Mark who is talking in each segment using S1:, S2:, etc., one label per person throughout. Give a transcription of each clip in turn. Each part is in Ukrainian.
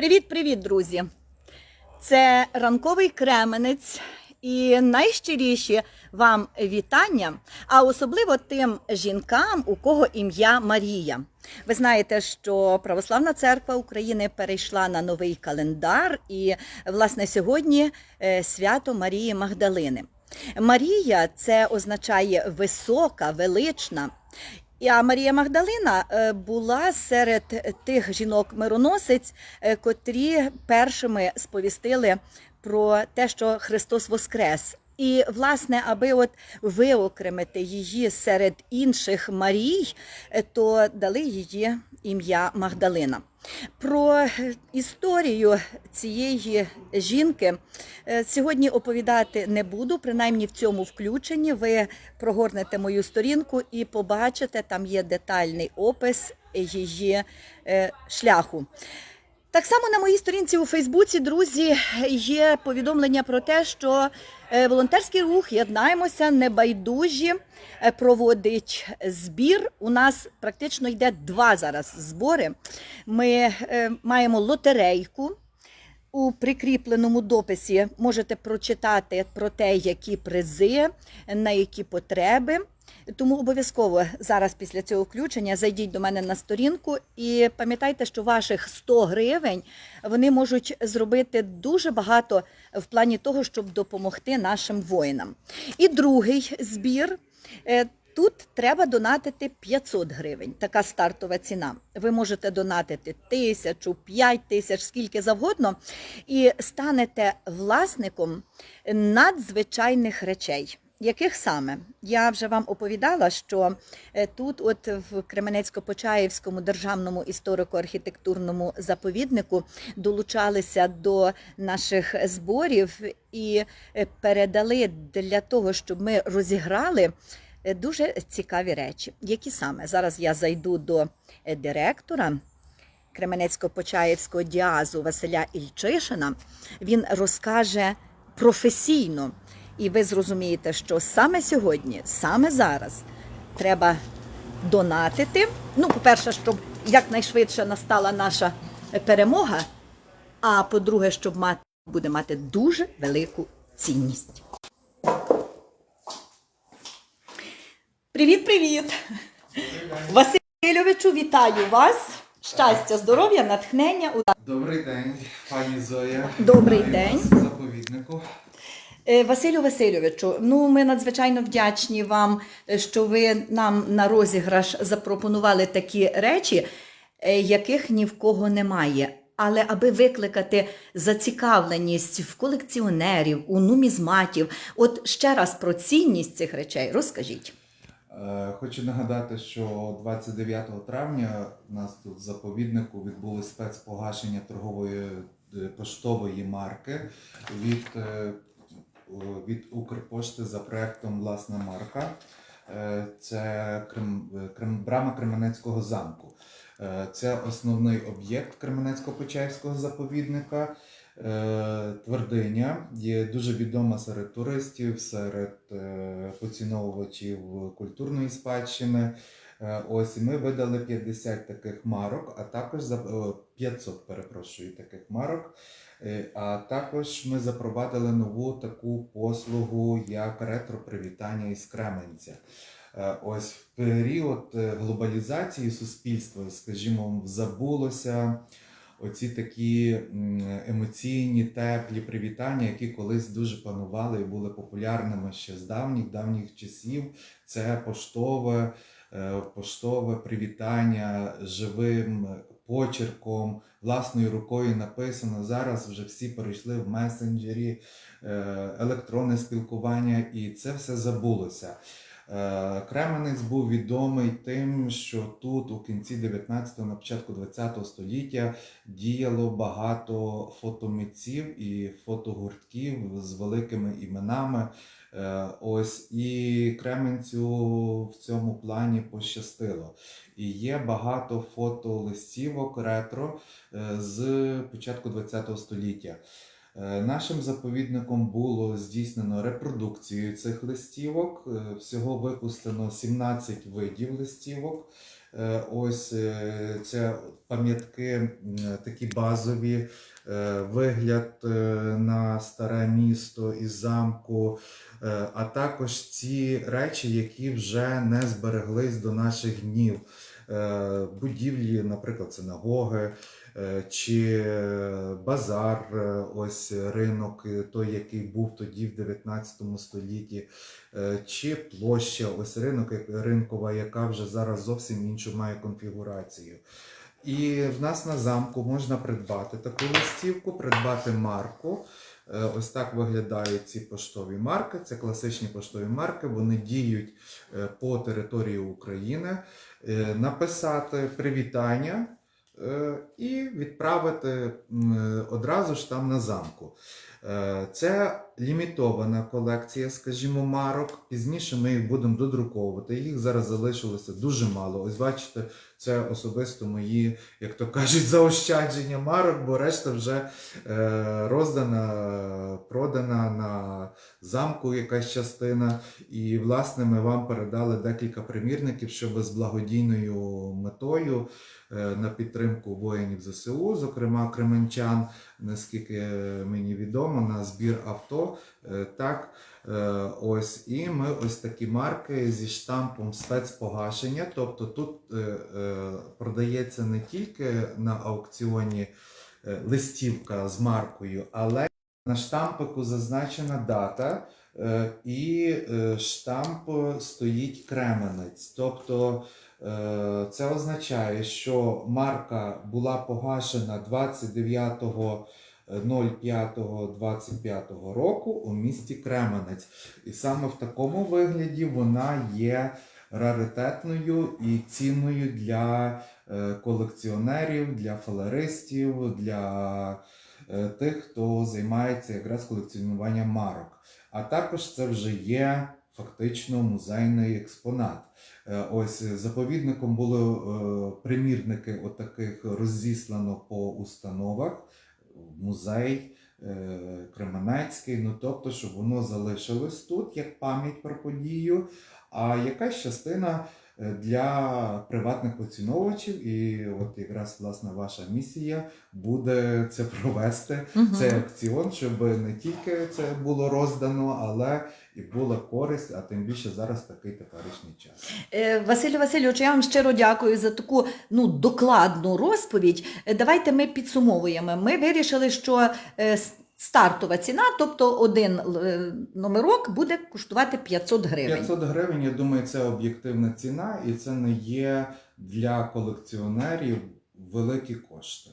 S1: Привіт-привіт, друзі! Це ранковий кременець і найщиріші вам вітання, а особливо тим жінкам, у кого ім'я Марія. Ви знаєте, що Православна церква України перейшла на новий календар, і власне сьогодні е, свято Марії Магдалини. Марія це означає висока, велична. І, А Марія Магдалина е, була серед тих жінок-мироносиць, е, котрі першими сповістили про те, що Христос Воскрес. І, власне, аби от виокремити її серед інших Марій, е, то дали її ім'я Магдалина. Про е, історію цієї жінки е, сьогодні оповідати не буду, принаймні в цьому включенні. Ви прогорнете мою сторінку і побачите, там є детальний опис її шляху. Так само на моїй сторінці у Фейсбуці, друзі, є повідомлення про те, що е, волонтерський рух Єднаємося небайдужі е, проводить збір. У нас практично йде два зараз збори. Ми е, маємо лотерейку. У прикріпленому дописі можете прочитати про те, які призи, на які потреби. Тому обов'язково зараз після цього включення зайдіть до мене на сторінку і пам'ятайте, що ваших 100 гривень вони можуть зробити дуже багато в плані того, щоб допомогти нашим воїнам. І другий збір. е, Тут треба донатити 500 гривень, така стартова ціна. Ви можете донатити тисячу, п'ять тисяч, скільки завгодно, і станете власником надзвичайних речей. Яких саме я вже вам оповідала, що е, тут, от в Кременецько-Почаївському державному історико-архітектурному заповіднику, долучалися до наших зборів і е, передали для того, щоб ми розіграли е, дуже цікаві речі. Які саме зараз я зайду до директора. Кременецько-Почаївського діазу Василя Ільчишина, він розкаже професійно, і ви зрозумієте, що саме сьогодні, саме зараз треба донатити. Ну, по-перше, щоб якнайшвидше настала наша перемога. А по-друге, щоб мати буде мати дуже велику цінність. Привіт, привіт! Васильовичу, вітаю вас! Щастя, здоров'я, натхнення.
S2: Добрий день, пані Зоя.
S1: Добрий день.
S2: заповіднику.
S1: Е, Василю Васильовичу, ну ми надзвичайно вдячні вам, е, що ви нам на розіграш запропонували такі речі, е, яких ні в кого немає. Але аби викликати зацікавленість в колекціонерів, у нумізматів, от ще раз про цінність цих речей розкажіть.
S2: Хочу нагадати, що 29 травня у нас тут в заповіднику відбулось спецпогашення торгової поштової марки від, від Укрпошти за проектом Власна марка. Е, Це е, Крем, брама Кременецького замку. Е, Це основний об'єкт Кременецько-Почаївського заповідника. Е, Твердиня є дуже відома серед туристів, серед е, поціновувачів культурної спадщини. Е, Ось ми видали 50 таких марок, а також за 500, перепрошую, таких марок. Е, А також ми запровадили нову таку послугу, як ретро-привітання із Кременця. Е, Ось в період е, глобалізації суспільства, скажімо, забулося оці такі емоційні, теплі привітання, які колись дуже панували і були популярними ще з давніх давніх часів. Це поштове, е, поштове привітання живим почерком, власною рукою написано. Зараз вже всі перейшли в месенджері, е, електронне спілкування, і це все забулося. Е, Кременець був відомий тим, що тут у кінці 19-го, на початку 20-го століття діяло багато фотомитців і фотогуртків з великими іменами. Е, Ось і Кременцю в цьому плані пощастило. І є багато фотолистівок ретро е, з початку 20 століття. Е, Нашим заповідником було здійснено репродукцію цих листівок. Всього випустено 17 видів листівок. Е, Ось це пам'ятки такі базові, е, вигляд е, на старе місто із замку, а також ці речі, які вже не збереглись до наших днів. Будівлі, наприклад, синагоги чи е, базар, е, ось ринок, е, той, який був тоді в 19 столітті, е, чи площа, ось ринок, ринкова, яка вже зараз зовсім іншу має конфігурацію. І в нас на замку можна придбати таку листівку, придбати марку. Е, Ось так виглядають ці поштові марки. Це класичні поштові марки. Вони діють е, по території України. Е, Написати привітання е, і відправити е, одразу ж там на замку. Е, Це лімітована колекція, скажімо, марок. Пізніше ми їх будемо додруковувати. Їх зараз залишилося дуже мало. Ось бачите, це особисто мої, як то кажуть, заощадження марок, бо решта вже е, роздана, продана на замку якась частина. І, власне, ми вам передали декілька примірників, щоб з благодійною метою е, на підтримку воїнів ЗСУ, зокрема кременчан, наскільки мені відомо, на збір авто. Е, Так, ось і ми ось такі марки зі штампом спецпогашення. Тобто тут е, е, продається не тільки на аукціоні е, листівка з маркою, але на штампику зазначена дата. е, І е, штамп стоїть кременець. Тобто е, це означає, що марка була погашена 29 05.25 року у місті Кременець. І саме в такому вигляді вона є раритетною і цінною для е, колекціонерів, для фалеристів, для е, тих, хто займається якраз колекціонуванням марок. А також це вже є фактично музейний експонат. Е, Ось заповідником були примірники отаких розіслано по установах музей е, Кременецький, ну тобто, щоб воно залишилось тут як пам'ять про подію, а якась частина е, для приватних поціновувачів. І от якраз власне ваша місія буде це провести.
S1: угу.
S2: Цей акціон, щоб не тільки це було роздано, але і була користь, а тим більше зараз такий теперішній час.
S1: Е, Василю Васильовичу, я вам щиро дякую за таку ну, докладну розповідь. Е, Давайте ми підсумовуємо. Ми вирішили, що е, стартова ціна, тобто один номерок буде коштувати 500 гривень.
S2: 500 гривень, я думаю, це об'єктивна ціна, і це не є для колекціонерів великі кошти.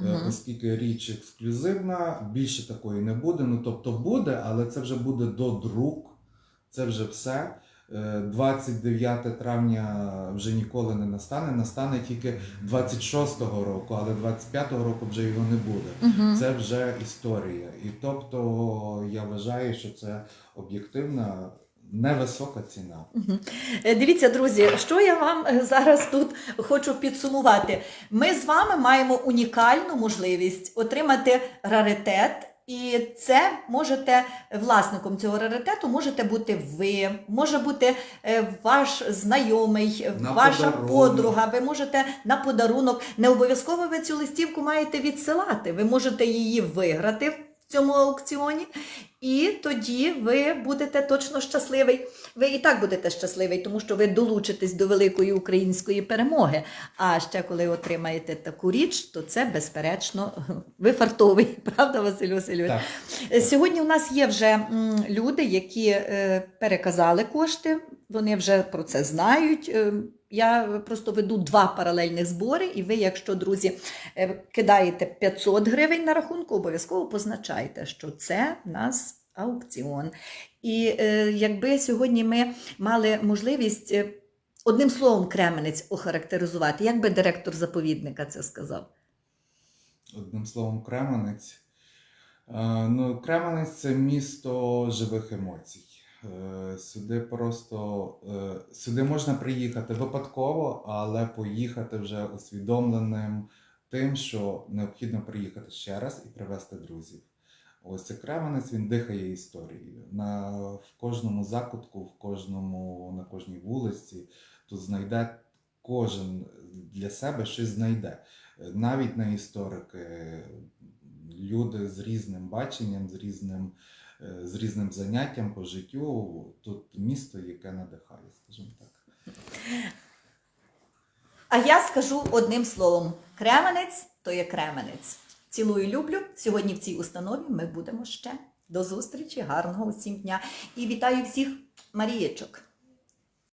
S2: Е,
S1: Мгм.
S2: Оскільки річ ексклюзивна, більше такої не буде. Ну тобто буде, але це вже буде до друк. Це вже все. Е, 29 травня вже ніколи не настане. Настане тільки 26-го року, але 25-го року вже його не буде.
S1: Мгм.
S2: Це вже історія. І тобто я вважаю, що це об'єктивна невисока ціна.
S1: Е, Дивіться, друзі, що я вам е, зараз тут хочу підсумувати. Ми з вами маємо унікальну можливість отримати раритет. І це можете власником цього раритету можете бути ви, може бути е, ваш знайомий,
S2: На
S1: ваша
S2: подарунок.
S1: подруга. Ви можете на подарунок. Не обов'язково ви цю листівку маєте відсилати. Ви можете її виграти в цьому аукціоні, і тоді ви будете точно щасливий. Ви і так будете щасливий, тому що ви долучитесь до великої української перемоги. А ще коли отримаєте таку річ, то це безперечно ви фартовий, правда, Василь Васильович?
S2: Так.
S1: Е, Сьогодні у нас є вже люди, які е, переказали кошти, вони вже про це знають. Я просто веду два паралельних збори, і ви, якщо друзі, е, кидаєте 500 гривень на рахунку, обов'язково позначайте, що це в нас аукціон. І е, якби сьогодні ми мали можливість е, одним словом Кременець охарактеризувати, як би директор заповідника це сказав?
S2: Одним словом, Кременець. Ну, Кременець це місто живих емоцій. Е, Сюди просто е, сюди можна приїхати випадково, але поїхати вже усвідомленим тим, що необхідно приїхати ще раз і привезти друзів. Ось це Кременець, він дихає історією. На, в кожному закутку, в кожному, на кожній вулиці тут знайде кожен для себе щось знайде. Навіть не історики, люди з різним баченням, з різним, з різним заняттям по життю. Тут місто, яке надихає, скажімо так.
S1: А я скажу одним словом: кременець то є кременець. Цілую, люблю. Сьогодні в цій установі ми будемо ще. До зустрічі, гарного усім дня. І вітаю всіх Марієчок.